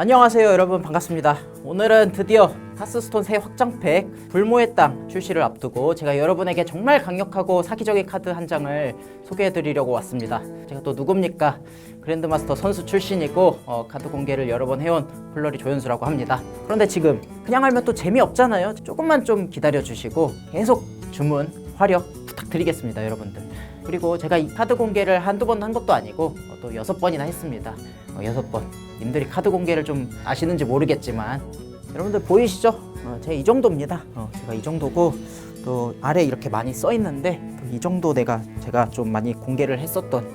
안녕하세요 여러분. 반갑습니다. 오늘은 드디어 하스스톤 새 확장팩 불모의 땅 출시를 앞두고 제가 여러분에게 정말 강력하고 사기적인 카드 한 장을 소개해 드리려고 왔습니다. 제가 또 누굽니까? 그랜드마스터 선수 출신이고 어, 카드 공개를 여러 번 해온 플러리 조연수라고 합니다. 그런데 지금 그냥 하면 또 재미없잖아요. 조금만 좀 기다려 주시고 계속 주문 화력 부탁드리겠습니다 여러분들. 그리고 제가 이 카드 공개를 한두 번 한 것도 아니고 어, 또 여섯 번이나 했습니다. 어, 여섯 번. 님들이 카드 공개를 좀 아시는지 모르겠지만. 여러분들 보이시죠? 어, 제가 이 정도입니다. 어, 제가 이 정도고 또 아래 이렇게 많이 써 있는데 이 정도 내가 제가 좀 많이 공개를 했었던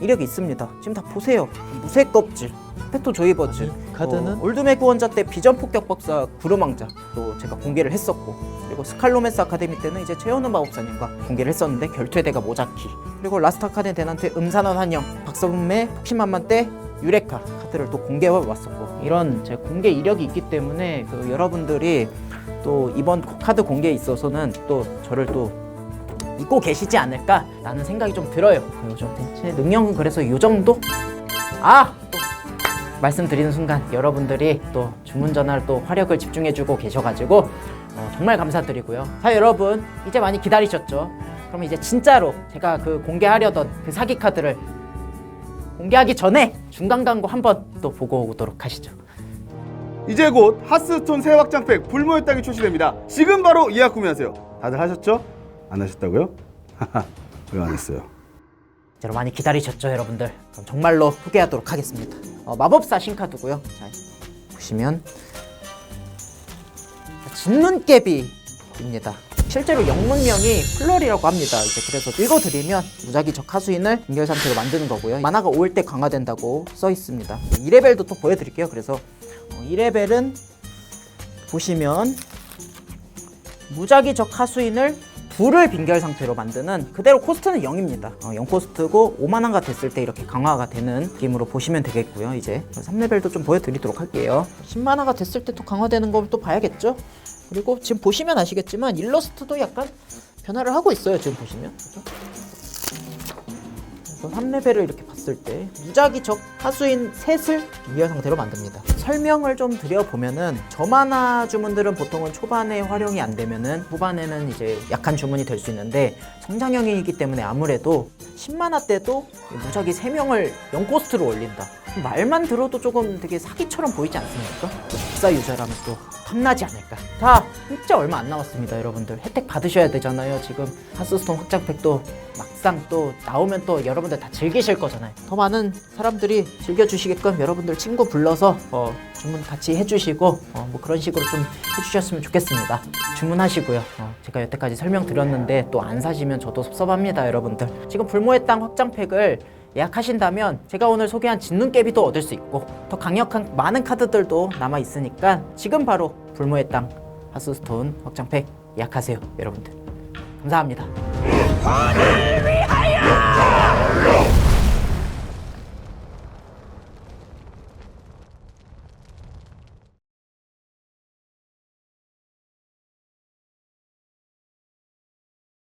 이력이 있습니다. 지금 다 보세요. 무쇠 껍질 페토 조이버즈 카드는? 어, 올드메그 원자 때 비전 폭격 박사 구름왕자 또 제가 공개를 했었고 그리고 스칼로메스 아카데미 때는 이제 최현우 마법사님과 공개를 했었는데 결투의대가 모자키 그리고 라스트 아카데미 대난테 음산원 한영 박서분매 폭신만만 때 유레카 카드를 또 공개해 왔었고 이런 제 공개 이력이 있기 때문에 그 여러분들이 또 이번 카드 공개에 있어서는 또 저를 또 잊고 계시지 않을까라는 생각이 좀 들어요. 요즘 제 능력은 그래서 요 정도? 아! 또 말씀드리는 순간 여러분들이 또 주문 전화를 또 화력을 집중해주고 계셔가지고 어, 정말 감사드리고요. 자 여러분 이제 많이 기다리셨죠? 그럼 이제 진짜로 제가 그 공개하려던 그 사기 카드를 공개하기 전에 중간 광고 한번 또 보고 오도록 하시죠. 이제 곧 하스스톤 새 확장팩 불모의 땅이 출시됩니다. 지금 바로 예약 구매하세요. 다들 하셨죠? 안 하셨다고요? 왜안 했어요? 여러분 많이 기다리셨죠 여러분들? 그럼 정말로 소개하도록 하겠습니다. 어, 마법사 신카드고요. 자, 보시면 진눈깨비입니다. 실제로 영문명이 플러리라고 합니다. 이제 그래서 읽어드리면 무작위 적 하수인을 인결 상태로 만드는 거고요. 만화가 5일 때 강화된다고 써 있습니다. 2레벨도 또 보여드릴게요. 그래서 어, 2레벨은 보시면 무작위 적 하수인을 불을 빙결 상태로 만드는 그대로 코스트는 0입니다. 어, 0 코스트고 5만원가 됐을 때 이렇게 강화가 되는 느낌으로 보시면 되겠고요. 이제 3레벨도 좀 보여드리도록 할게요. 10만화가 됐을 때 또 강화되는 걸 또 봐야겠죠? 그리고 지금 보시면 아시겠지만 일러스트도 약간 변화를 하고 있어요. 지금 보시면. 그래서 3레벨을 이렇게 봤을 때 무작위적 하수인 셋을 비교 상태로 만듭니다. 설명을 좀 드려보면은 저만화 주문들은 보통은 초반에 활용이 안 되면은 후반에는 이제 약한 주문이 될 수 있는데 성장형이기 때문에 아무래도 10만화 때도 이 무작위 3명을 0코스트로 올린다. 말만 들어도 조금 되게 사기처럼 보이지 않습니까? 또 복사 유저라면 또 탐나지 않을까. 자, 진짜 얼마 안 남았습니다, 여러분들. 혜택 받으셔야 되잖아요. 지금 하스스톤 확장팩도 막상 또 나오면 또 여러분들 다 즐기실 거잖아요. 더 많은 사람들이 즐겨주시게끔 여러분들 친구 불러서 어, 주문 같이 해주시고 어, 뭐 그런 식으로 좀 해주셨으면 좋겠습니다. 주문하시고요. 어, 제가 여태까지 설명드렸는데 또 안 사시면 저도 섭섭합니다, 여러분들. 지금 불모의 땅 확장팩을 예약하신다면 제가 오늘 소개한 진눈깨비도 얻을 수 있고 더 강력한 많은 카드들도 남아 있으니까 지금 바로 불모의 땅 하스스톤 확장팩 예약하세요, 여러분들. 감사합니다.